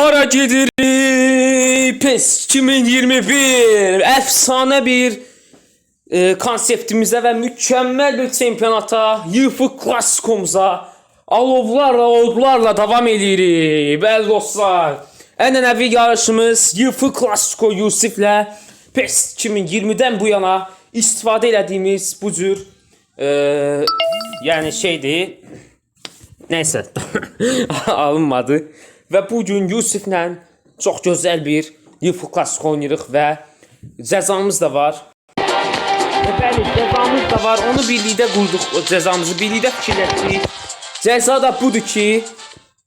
Hara gedirik? PES 2021 efsane bir e, konseptimize ve mükemmel bir çempionata UEFA Klasikomuza alovlarla ordularla devam edirik. Bəli dostlar. Ənənəvi yarışımız UEFA Klasiko Yusiflə PES 2020'den bu yana istifadə elədiyimiz bu cür e, yəni şeydir. Neyse alınmadı. Ve bugün Yusif'lə çok güzel bir UEFA Classic oynayırıq və cəzamız da var. E, Bəli, cəzamız da var. Onu birlikdə qurduq, cəzamızı birlikdə fikirləşdik. Cəza da budur ki,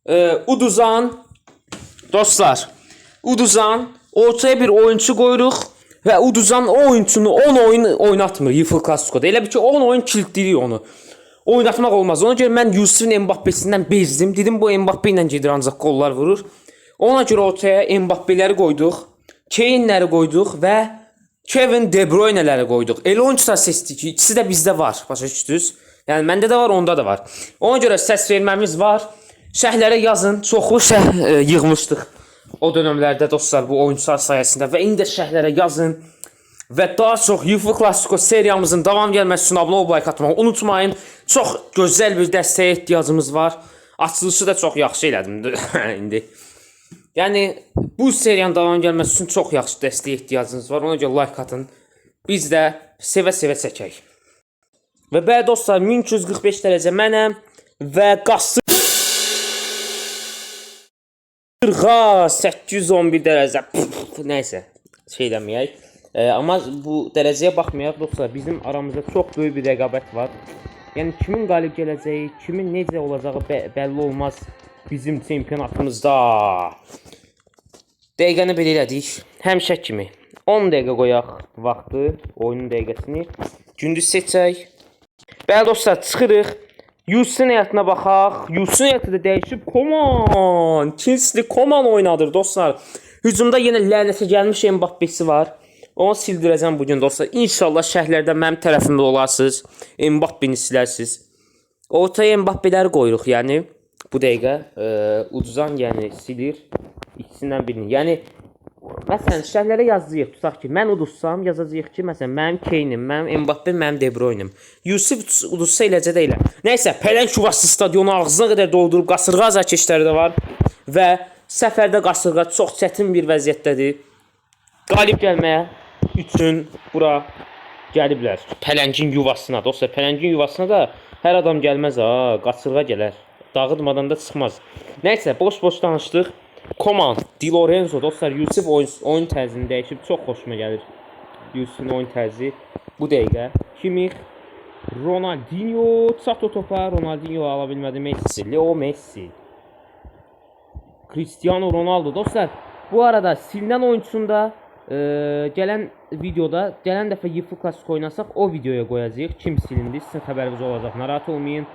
e, Uduzan dostlar, Uduzan ortaya bir oyuncu qoyuruq və Uduzan o oyunçunu 10 oyun oynatmır UEFA Classico'da. Elə bir ki 10 oyun kilitlirik onu. Oynatmaq olmaz. Ona görə mən Yusuf'un Mbappesindən bezdim. Dedim bu Mbappe ilə gedir ancaq qollar vurur. Ona görə ortaya Mbappe'ləri qoyduq. Kane'ləri qoyduq və Kevin De Bruyne'ləri qoyduq. Elə oyuncular seçdik ki, ikisi də bizdə var. Başa düşdünüz? Yəni məndə də var, onda da var. Ona görə səs verməmiz var. Şərhlərə yazın. Çoxlu şərh e, yığmışdıq o dövrlərdə dostlar bu oyuncular sayəsində və indi də şərhlərə yazın. Və daha çox UEFA Classico seriyamızın davam gəlməsi üçün abunə olub like unutmayın. Çox gözəl bir dəstəyə ehtiyacımız var. Açılışı da çox yaxşı elədim indi. Yəni bu seriyanın davam gəlməsi üçün çox yaxşı dəstəyə ehtiyacınız var. Ona görə like atın. Biz də sevə-sevə çəkək. Və bəli dostlar 1245 dərəcə mənəm və qası 40 811 dərəcə. Nəysə, şey deməyək. E, amma bu dərəcəyə baxmayaraq dostlar, bizim aramızda çox böyük bir rəqabət var. Yəni kimin qalib gələcəyi, kimin necə olacağı bə olmaz bizim çempionatımızda. Dəqiqəni belə elədik. Həmişə kimi 10 dəqiqə qoyaq vaxtı, oyunun dəqiqəsini. Gündüz seçək. Bəli dostlar, çıxırıq. Yusun həyatına baxaq. Yusun həyatı da dəyişib. Koman. Kingsley Koman oynadır dostlar. Hücumda yenə lənətə gəlmiş Mbappesi var. Onu sildirəcəm bugün dostlar. İnşallah şəhərlərdə mənim tərəfimdə olarsınız. Mbappeni silərsiniz. Ortaya Mbappeləri qoyuruq, yəni bu dəqiqə e, uduzan yəni silir ikisindən birini. Yəni məsələn şərhlərə yazıyıq, tutaq ki, mən udussam yazacağıq ki, məsələn mənim Keynim, mənim Mbappe, mənim De Bruynem. Yusuf uduzsa eləcə də elə. Nəysə, Pelen Şuvası stadionu ağzına qədər doldurub qasırğa azarkeşləri də var və səfərdə qasırğa çox çətin bir vəziyyətdədir. Qalib gəlməyə üçün bura gəliblər. Pələngin yuvasına. Dostlar, pələngin yuvasına da hər adam gəlməz ha, qasırğa gələr. Dağıtmadan da çıxmaz. Nəysə, boş-boş danışdıq. Koman, Di Lorenzo dostlar, Yusuf oyun, oyun tərzini dəyişib çox xoşuma gəlir. Yusufun oyun tərzi bu dəqiqə. Kimix, Ronaldinho çat o topa, Ronaldinho ala bilmədi Messi, Leo Messi. Cristiano Ronaldo dostlar. Bu arada silinen oyuncusunda e, gələn videoda, gələn dəfə UEFA Classic oynasaq o videoya qoyacağıq. Kim silindi? Sizin xəbəriniz olacaq. Narahat olmayın.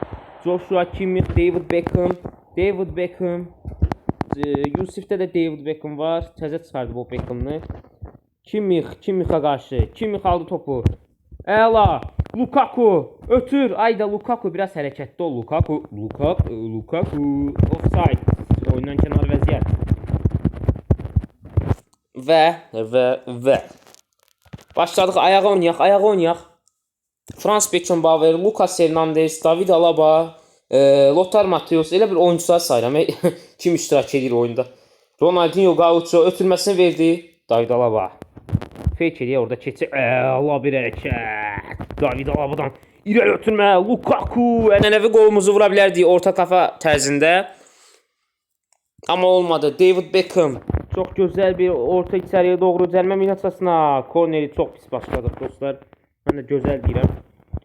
Joshua Kimmich, David Beckham, David Beckham, e, Yusif'te de David Beckham var. Təzə çıxardı bu Beckham'ı. Kimmich, Kimmich'a qarşı. Kimmich aldı topu. Əla. Lukaku. Ötür. Ayda Lukaku biraz hərəkətli ol. Lukaku. Lukaku. Lukaku. Offside. Oyundan kənar vəziyyət. Və və və Başladıq ayağa oynayaq, ayağa oynayaq. Frans Beckenbauer, Lucas Hernandez, David Alaba, e, Lothar Matthäus elə bir oyuncular sayıram. Kim iştirak edir oyunda? Ronaldinho Gaucho ötürməsini verdi. David Alaba. Fake ediyor orada keçi. Allah bir hərəkət. David Alaba'dan irəli ötürmə. Lukaku ənənəvi qolumuzu vura bilərdi orta kafa tərzində. Amma olmadı. David Beckham çok güzel bir orta içeriye doğru cəlmə minasasına. Corneri çok pis başladık dostlar. Ben de güzel deyirəm.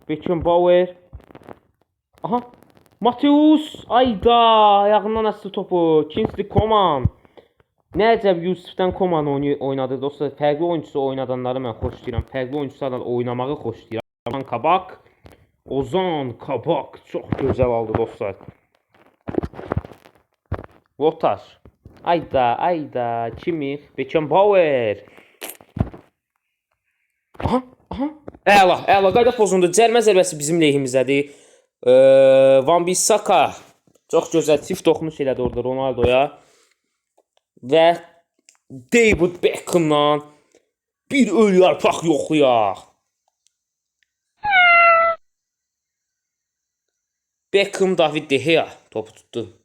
Beckenbauer. Aha. Mateus. Ayda. Ayağından asdı topu. Kingsley Coman. Nə əcəb Yusuf'dan oynay oynadı dostlar. Fərqli oyuncusu oynadanları mən xoşlayıram. Fərqli oyuncularla oynamağı xoşlayıram. Ozan Kabak. Ozan Kabak. Çox gözəl aldı dostlar. Lotar. Ayda, ayda, Kimmich, Beckenbauer. Aha, aha. Əla, əla. Qayda pozundu. Cərmə zərbəsi bizim lehimizdədir. Ee, Van Bissaka. Çox gözəl çift toxunuş elədi orada Ronaldoya. və David Beckham'dan bir ölü yarpaq yoxlayaq. Beckham David De Gea topu tuttu.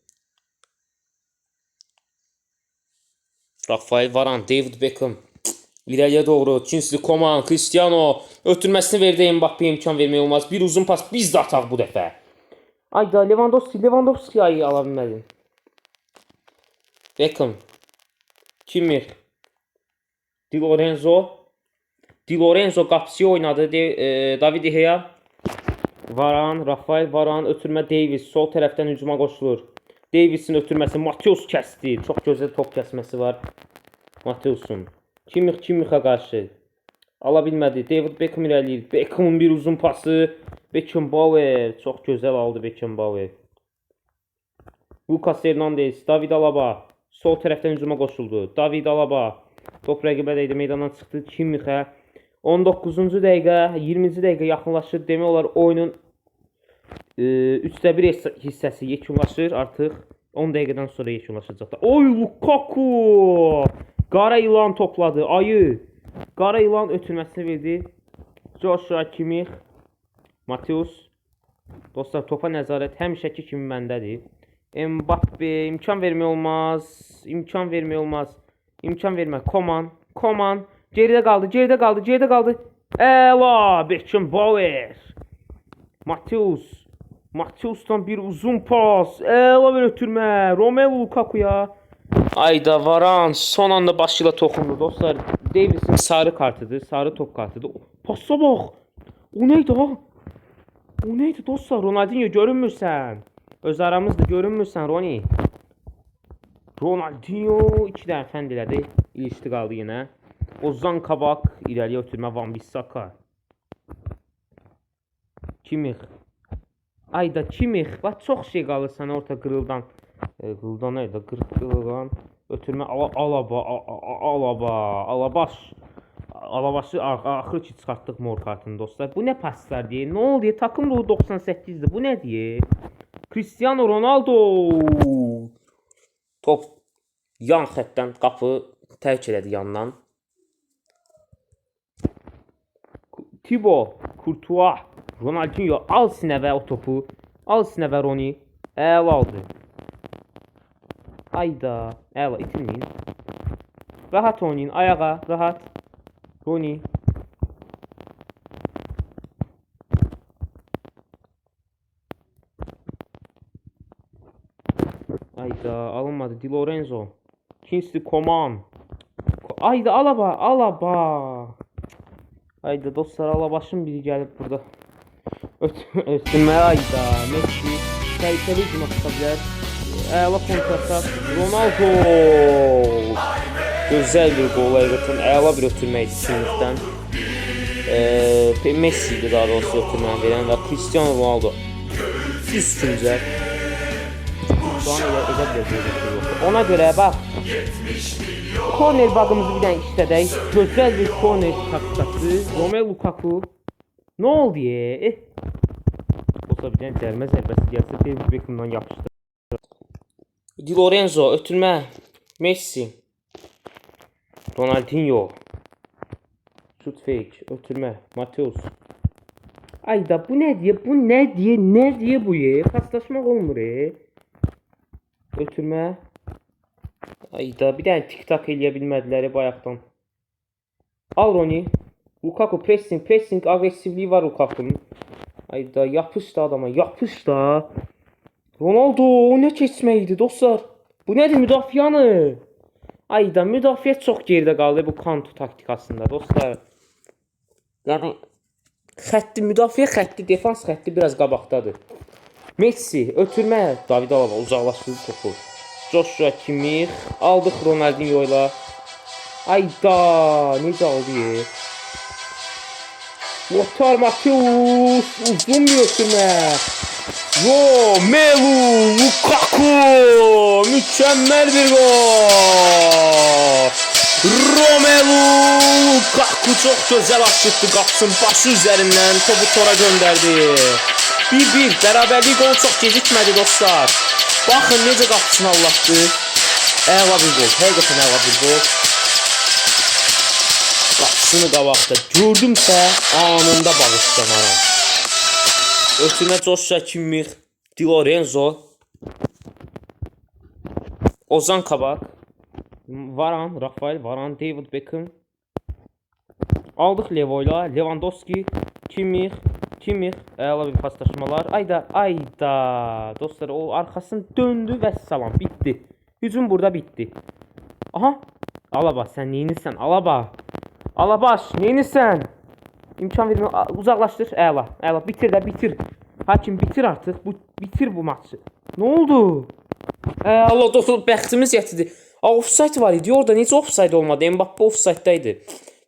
Rafael Varane, David Beckham. İleriye doğru. Kingsley Coman, Cristiano. Ötürməsini verdi Mbappe imkan vermək olmaz. Bir uzun pas biz də ataq bu dəfə. Ayda Lewandowski, Lewandowski ayı ala bilmədim. Beckham. Kimmich. Di Lorenzo. Di Lorenzo qapısı oynadı. De, e, David Gea. Varan, Rafael Varan, ötürmə Davis sol tərəfdən hücuma qoşulur. Davisin ötürməsi Mateus kəsdi. Çox gözəl top kəsməsi var. Mateusun. Kimmich Kimmichə qarşı. Ala bilmədi. David Beckham irəliləyir. Beckhamın bir uzun pası. Beckenbauer çox gözəl aldı Beckenbauer. Lucas Hernandez, David Alaba sol tərəfdən hücuma qoşuldu. David Alaba top rəqibə dəydi, meydandan çıxdı Kimmichə. 19-cu dəqiqə, 20-ci dəqiqə yaxınlaşır. Demək olar oyunun 3də 1 hissəsi yekunlaşır artıq. 10 dəqiqədən sonra yekunlaşacaq. Oy Lukaku! Qara ilan topladı. Ayı. Qara ilan ötürməsini verdi. Joshua Kimmich, Mateus. Dostlar topa nəzarət həmişəki kimi məndədir. Mbappe imkan vermək olmaz. İmkan vermək olmaz. İmkan vermə. Koman. Koman. Geridə qaldı. Geridə qaldı. Geridə qaldı. Əla. Beckenbauer. Mateus. Mateus'tan bir uzun pas. Əla bir ötürmə. Romelu Lukaku'ya. Ayda Varan son anda başıyla toxundu dostlar. Davis'in sarı kartıdır. Sarı top kartıdır. Passa bax. O neydi ha? O neydi dostlar? Ronaldinho görünmürsən. Öz aramızda görünmürsən Roni. Ronaldinho iki dənə fənd elədi. İlişdi qaldı yenə. Ozan Kabak irəliyə ötürmə Van Bissaka. Kimmich. Ayda Kimmich. Bax çox şey qalır sənə orta qırıldan. E, qırıldan nerede? Qırıldan. Ötürmə ala, alaba, alaba, alabaş. Alabaşı ax- axır ki çıxartdıq mor kartını dostlar. Bu nə paslar deyə? Nə oldu? Takım ruhu 98-dir. Bu nə deyə? Cristiano Ronaldo. Top yan xəttdən qapı tərk elədi yandan. Tibo, Courtois, Ronaldinho al sinəvə o topu. Al sinəvə Roni. Əla aldı. Hayda. Əla itirməyin. Rahat oynayın. Ayağa. Rahat. Roni. Hayda alınmadı. Di Lorenzo. Kingsley Coman. Hayda Alaba. Alaba. Hayda dostlar Alabaşın biri gəlib burada. Hayda. Messi. Təhlükəli hücuma çıxa bilər. Əla kontratak. Ronaldo. Gözəl bir qol Everton. Əla bir ötürmə idi Kimmich'dən. Eee Messi idi daha doğrusu ötürməni verən və Cristiano Ronaldo. Üstüncə. Şu an elə, şey yoxdur. Ona görə bax. Korner bağımızı bir dənə işlədək. Gözəl bir korner taktikası. Romelu Lukaku. Nə oldu? Eh. Olsa bir dənə dərmə zərbəsi gəlsə David Beckham'dan yapışdı. Di Lorenzo ötürmə. Messi. Ronaldinho. Şut fake. Ötürmə. Mateus. Ayda bu nə diye? Bu nə diye? Nə diye bu ye? Paslaşmaq olmur e. Ötürmə. Ayda bir dənə tik-tak eləyə bilmədilər e, bayaqdan. Al Roni. Lukaku pressing, pressing agresivliyi var Lukaku'nun. Ayda yapış da adama, yapış da. Ronaldo o nə keçməkdir dostlar? Bu nədir müdafiyanı? Ayda müdafiə çox geridə qaldı bu Kantu taktikasında dostlar. Yəni xətti müdafiə xətti, defans xətti biraz qabaqdadır. Messi ötürmə David Alaba uzaqlaşdırdı topu. Joshua Kimmich aldıq Ronaldinho ilə. Ayda necə aldı yer? Lothar Matthäus uzun bir ötürmə. Romelu Lukaku mükemmel bir gol. Romelu Lukaku çok güzel açtı kapsın başı üzerinden topu tora gönderdi. 1-1 beraberlik gol çok gecikmedi dostlar. Bakın necə qapısını Allah'tı. Əla bir gol. Həqiqətən əla bir gol. Qapısını qabaqda gördümsə anında bağışlamaram. Ötünə Joshua Kimmich, Di Lorenzo, Ozan Kabak, Varan, Rafael Varan, David Beckham. Aldıq Levoyla, Lewandowski, Kimmich, Kimmich, əla bir paslaşmalar. Ayda, ayda. Dostlar o arkasını döndü və salam, bitdi. Hücum burada bitdi. Aha. Alaba sen neyinirsən? Alaba. Alabaş neyinirsən? İmkan vermə. Uzaqlaşdır. Əla. Əla bitir də bitir. Hakim bitir artıq. Bu bitir bu maçı. Nə oldu? Əla dostlar bəxtimiz gətirdi. A, Offside var idi. Orada necə offside olmadı? Mbappe offside-da idi.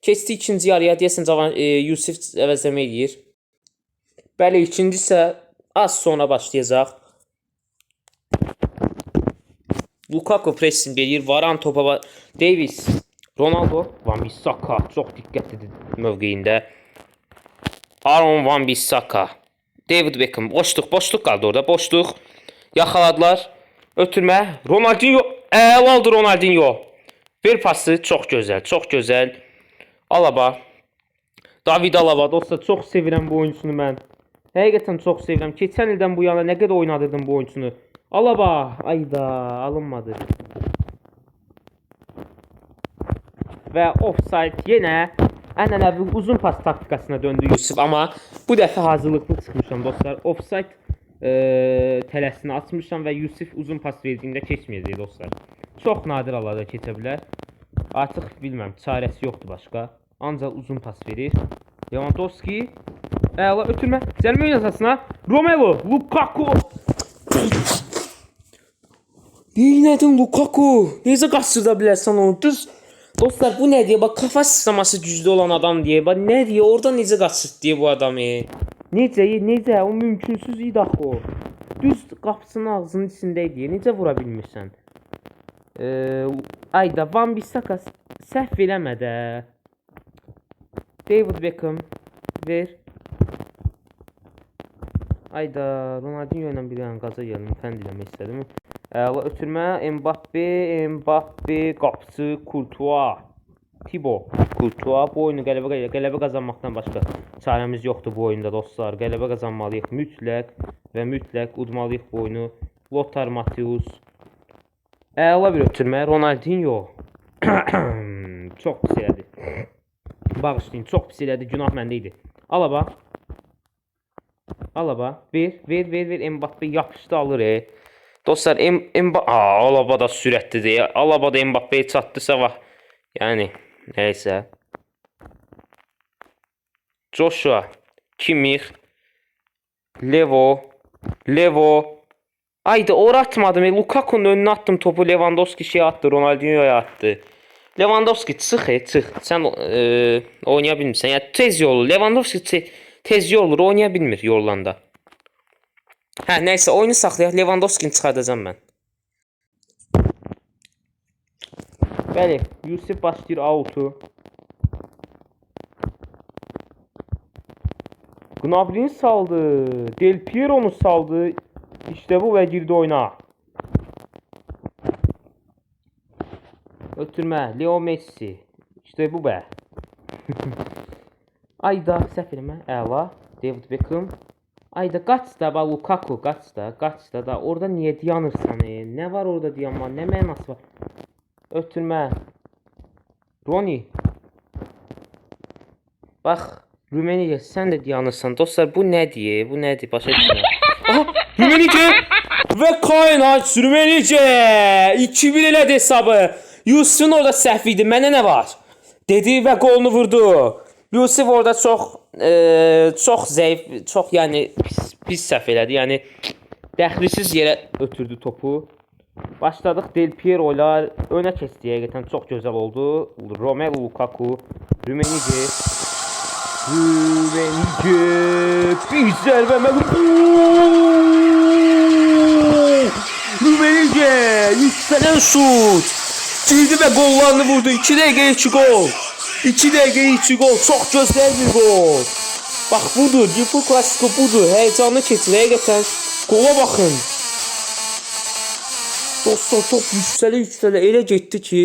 Keçdi ikinci yarıya deyəsən cavan e, Yusuf əvəzləmə eləyir. Bəli, ikinci isə az sonra başlayacaq. Lukaku pressing eləyir. Varan topa Davis, Ronaldo, Van Bissaka çox diqqətlidir mövqeyində. Aaron Van Bissaka, David Beckham boşluq, boşluq qaldı orada, boşluq. Yaxaladılar. Ötürmə. Ronaldinho, əladır Ronaldinho. Ver pası, çox gözəl, çox gözəl. Alaba. David Alaba dostlar çox sevirəm bu oyunçunu mən. Həqiqətən çox sevirəm. Keçən ildən bu yana nə qədər oynadırdım bu oyunçunu. Alaba, ayda alınmadı. Və offside yenə ənənəvi uzun pas taktikasına döndü Yusuf amma bu dəfə hazırlıqlı çıxmışam dostlar. Offside e, tələsini açmışam və Yusuf uzun pas verdiyində keçməyəcək dostlar. Çox nadir hallarda keçə bilər. Artıq bilmirəm, çarəsi yoxdur başqa. Ancaq uzun pas verir. Lewandowski Əla ötürmə. Cəlmə oyun əsasına Romelu, Lukaku. Neynədin Lukaku? Necə qaçırda bilərsən onu? Düz Dostlar bu nə deyə? Bax kafa sıçraması güclü olan adam deyə. Bax nə deyə? Orada necə qaçır deyə bu adamı. Necə? Necə? O mümkünsüz idi o. Düz qapısının ağzının içində idi. Necə vura bilmirsən? Eee, ayda Van Bissaka səhv eləmə. David Beckham ver. Ayda Ronaldinho ilə bir dənə qaza gəldim, fənd eləmək istədim. Əla ötürmə Mbappe, Mbappe qapısı Courtois. Tibo, Courtois bu oyunu qələbə qələbə qazanmaqdan başqa çarəmiz yoxdur bu oyunda dostlar. Qələbə qazanmalıyıq mütləq və mütləq udmalıyıq bu oyunu. Lothar Matthäus. Əla bir ötürmə Ronaldinho. çox pis elədi. Bağışlayın, çox pis elədi. Günah məndə idi. Alaba. Alaba. Ver, ver, ver, ver. Mbappe yapışdı alır. E. Dostlar, Mbappe... Aa, Alaba da sürətlidir. Alaba da Mbappe'ye çatdısa var. Yani, neyse. Joshua. Kimmich. Levo. Levo. Ayda ora atmadım. E, Lukaku'nun önüne attım topu. Lewandowski şey attı. Ronaldinho'ya attı. Lewandowski çıx e, çıx. Sən e, oynaya bilmirsən. Yəni tez yollu. Lewandowski te tez yollu oynaya bilmir yollanda. Hə, nəysə oyunu saxlayaq. Lewandowski-ni çıxardacağam mən. Bəli, Yusuf başlayır out'u. Gnabry'ni saldı. Del Piero'nu saldı. İşte bu ve girdi oyuna. Ötürmə, Leo Messi. İşte bu be. Ayda səhv eləmə, əla. David Beckham. Ayda qaç da bax Lukaku qaç da, qaç da da. Orada niyə dayanırsan? E? Nə var orada dayanma? Nə mənası var? Ötürmə. Roni. Bax, Rumeniya sən də dayanırsan. Dostlar bu nədir? Bu nədir? Başa düşmürəm. Aha, Rumeniya və Kainat Rumeniya 2-1 elədi hesabı. Yusuf'un orada səhv idi. Mənə nə var? Dedi və qolunu vurdu. Yusuf orada çox e, çox zəif, çox yəni pis, pis səhv elədi. Yəni dəxlisiz yerə ötürdü topu. Başladıq Del Piero ilə önə keçdi həqiqətən çox gözəl oldu. Romelu Lukaku, Rummenigge, Rummenigge bir zərbə məğlub. Rummenigge yüksələn şut. Girdi və qollarını vurdu. 2 dəqiqə 2 gol. 2 dəqiqə 2 gol. Çox gözəl bir gol. Bax budur, Liverpool klasiko budur. Heyecanlı keçir həqiqətən. Qola baxın. Dostlar top yüksələ yüksələ elə getdi ki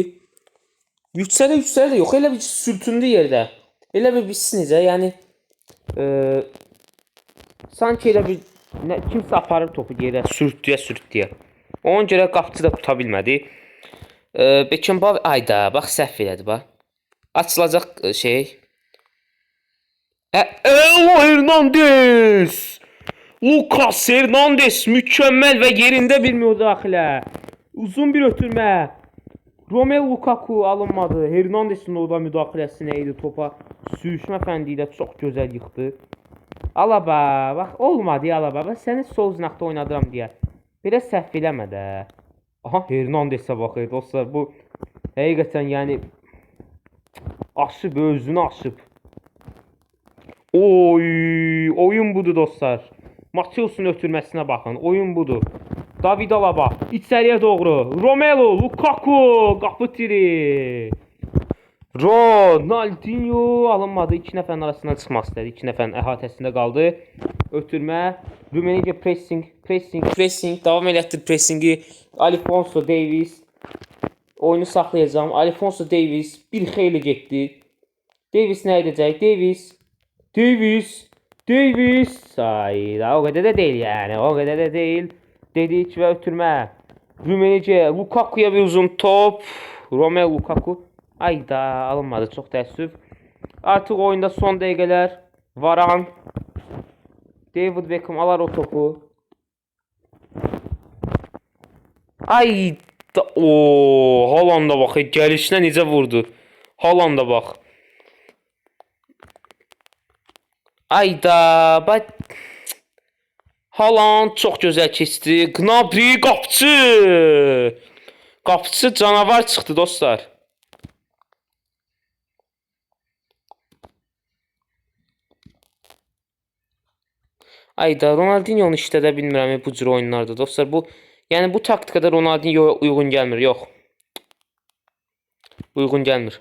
yüksələ yüksələ də yox elə bir sürtündü yerdə. Elə bir bilsin necə yəni e, sanki elə bir nə, kimsə aparıb topu yerə sürtdüyə sürtdüyə. Ona görə qapıcı da tuta bilmədi. E, Beckenbauer ayda bax səhv elədi bax. Açılacaq e, şey. E, Elo Hernandez! Lucas Hernandez mükemmel ve yerinde bir müdahale. Uzun bir ötürme. Romelu Lukaku alınmadı. Hernandez'in orada müdahalesi neydi topa? Sürüşme fəndiyle çok güzel yıktı. Alaba bak olmadı Alaba. Ben seni sol zinakta oynadıram diye. Biraz səhv eləmə də. Aha Hernandez'e bakıyor dostlar. Bu həqiqətən yəni aşıb özünü aşıb. Oy, oyun budur dostlar. Mateus'un ötürmesine bakın. Oyun budur. David Alaba içeriye doğru. Romelu, Lukaku, kapı tiri. Ronaldinho alınmadı. İki nəfərin arasından çıxmaq istədi. İki nəfərin əhatəsində qaldı. Ötürmə. Rumeniya pressing, pressing, pressing. Davam elətdir pressingi. Alfonso Davies. Oyunu saxlayacağım. Alfonso Davies bir xeyli getdi. Davies nə edəcək? Davies Davis. Davis. Hayır o kadar da değil yani. O kadar da değil. Dedik ve ötürme. Rumenice. Lukaku'ya bir uzun top. Romelu Lukaku. Ayda alınmadı. Çok təəssüf. Artık oyunda son dəqiqələr. Varan. David Beckham alar o topu. Ay da o Haaland'a bak. Gəlişinə necə vurdu. Haaland'a bak. Ayda bak Haaland çok güzel keçdi. Gnabry qapçı. Qapçı canavar çıxdı dostlar. Ayda Ronaldinho-nu işlədə bilmirəm bu cür oyunlarda dostlar. Bu yəni bu taktikada Ronaldinho uyğun gəlmir. Yox. Uyğun gəlmir.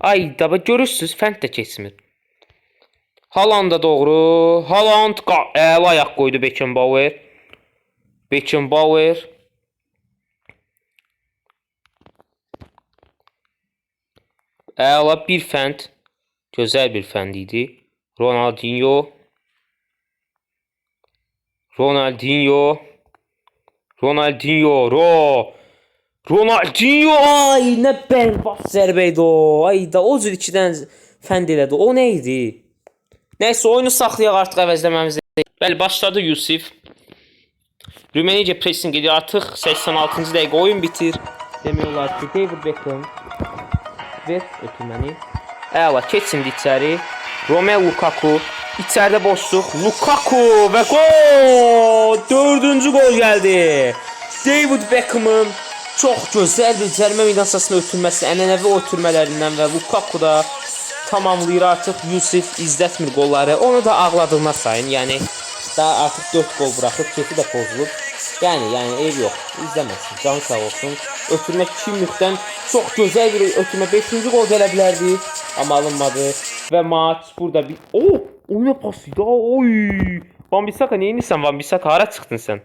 Ayda bax görürsüz fənd də keçmir. Haaland'a doğru. Haaland əla ayaq qoydu Beckenbauer. Beckenbauer. Əla bir fənd. Gözəl bir fənd idi. Ronaldinho. Ronaldinho. Ronaldinho. Ro. Ronaldinho. Ay nə bərbad zərbə idi o. Ay da o cür ikidən fənd elədi. O nə idi? Neyse oyunu saxlayaq artıq əvəzləməmiz. Bəli başladı Yusif. Rumenice pressing ediyor artıq 86-cı dəqiqə oyun bitir. Demək olar ki David Beckham ver ötürməni. Əla keçindi içəri. Romelu Lukaku içəridə boşluq. Lukaku və gol! Dördüncü gol gəldi. David Beckham'ın çox gözəl bir cərimə meydançasına ötürməsi, ənənəvi ötürmələrindən və Lukaku da tamamlayır artıq Yusuf İzzətmir qolları. Onu da ağladığına sayın. Yəni daha artıq 4 gol buraxıb, kefi də pozulub. Yəni, yəni ev yox. İzləməsin. Canı sağ olsun. Ötürmə kimlikdən çox gözəl bir ötürmə 5-ci gol gələ bilərdi, amma alınmadı və maç burada bir O, o nə pasıydı? Oy! Van Bissaka nə edirsən Van Bissaka? Hara çıxdın sən?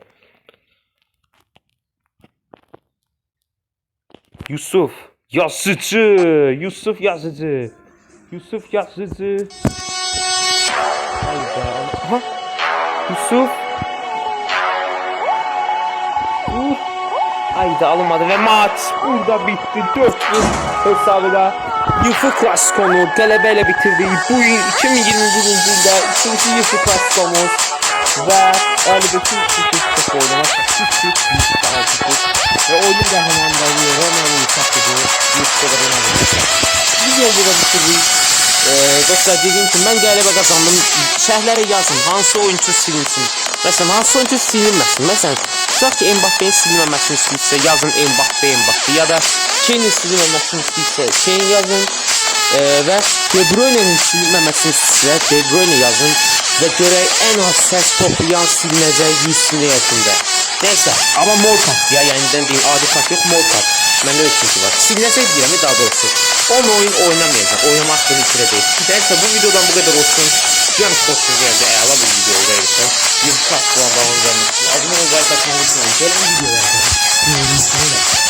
Yusuf Yazıcı, Yusuf Yazıcı. Yusuf Yazıcı. Hayda. Yusuf. Hayda alınmadı ve maç burada bitti. 4-1 hesabıyla Yusuf Klasiko'nu qələbə bitirdi. Bu yıl 2021 yılda ikinci Yusuf Klasikomuz ve 55 Yusuf oynamak küçük bir daha küçük. Ve oyun kahramanları Romelu Lukaku'du. Yusuf'a da oynadı. Video burada bitirdik. Ee, dostlar dediyim ki mən qələbə qazandım. Şərhlərə yazın hansı oyuncu silinsin. Məsələn hansı oyuncu silinməsin. Məsələn tutaq ki Mbappe-nin silinməməsini istəyirsə yazın Mbappe Mbappe ya da Kane-in silinməməsini istəyirsə Kane yazın. Ee, və De Bruyne-nin silinməməsini istəyirsə De Bruyne yazın və görək ən az səs toplayan silinəcək 100 siniyətində. Neyse ama mor kart ya yani ben diyeyim adi kart yok mor kart. Bende öyle çünkü var. Silinese giremi daha doğrusu. Onun oyun oynamayacak. Oynamak da değil. Neyse bu videodan bu kadar olsun. Yarış botu geldi. Eğer bir video verirsen. Bir kaç puan daha olacağını. Adını o gayet atmamı unutmayın. Gelin videoya. Görüşmeler.